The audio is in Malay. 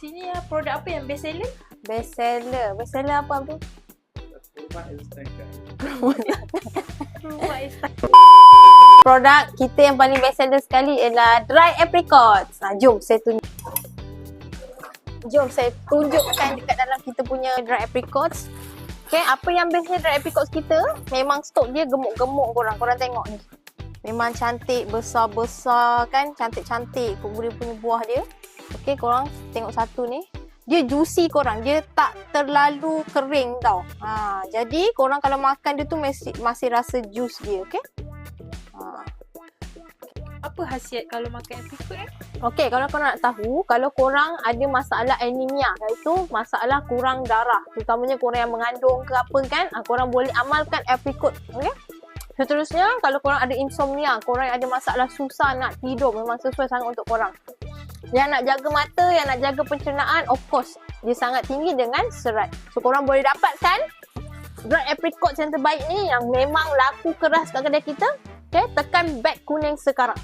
sini ya produk apa yang best seller? Best seller. Best seller apa tu? Instagram. Rumah. Produk kita yang paling best seller sekali ialah dry apricots. Ha, jom saya tunjuk. Jom saya tunjukkan dekat dalam kita punya dry apricots. Okay, apa yang bestnya dry apricots kita? Memang stok dia gemuk-gemuk korang. Korang tengok ni. Memang cantik, besar-besar kan. Cantik-cantik dia punya buah dia. Okay, korang tengok satu ni. Dia juicy korang. Dia tak terlalu kering tau. Ha, jadi korang kalau makan dia tu masih, masih rasa juice dia. Okay. Ha. Apa khasiat kalau makan apricot eh? Okey, kalau korang nak tahu, kalau korang ada masalah anemia, iaitu masalah kurang darah, terutamanya korang yang mengandung ke apa kan, ah, korang boleh amalkan apricot. Okey? Seterusnya, kalau korang ada insomnia, korang ada masalah susah nak tidur, memang sesuai sangat untuk korang. Yang nak jaga mata, yang nak jaga pencernaan, of course, dia sangat tinggi dengan serat. So, korang boleh dapatkan dry apricot yang terbaik ni yang memang laku keras kat kedai kita. Okay, tekan beg kuning sekarang.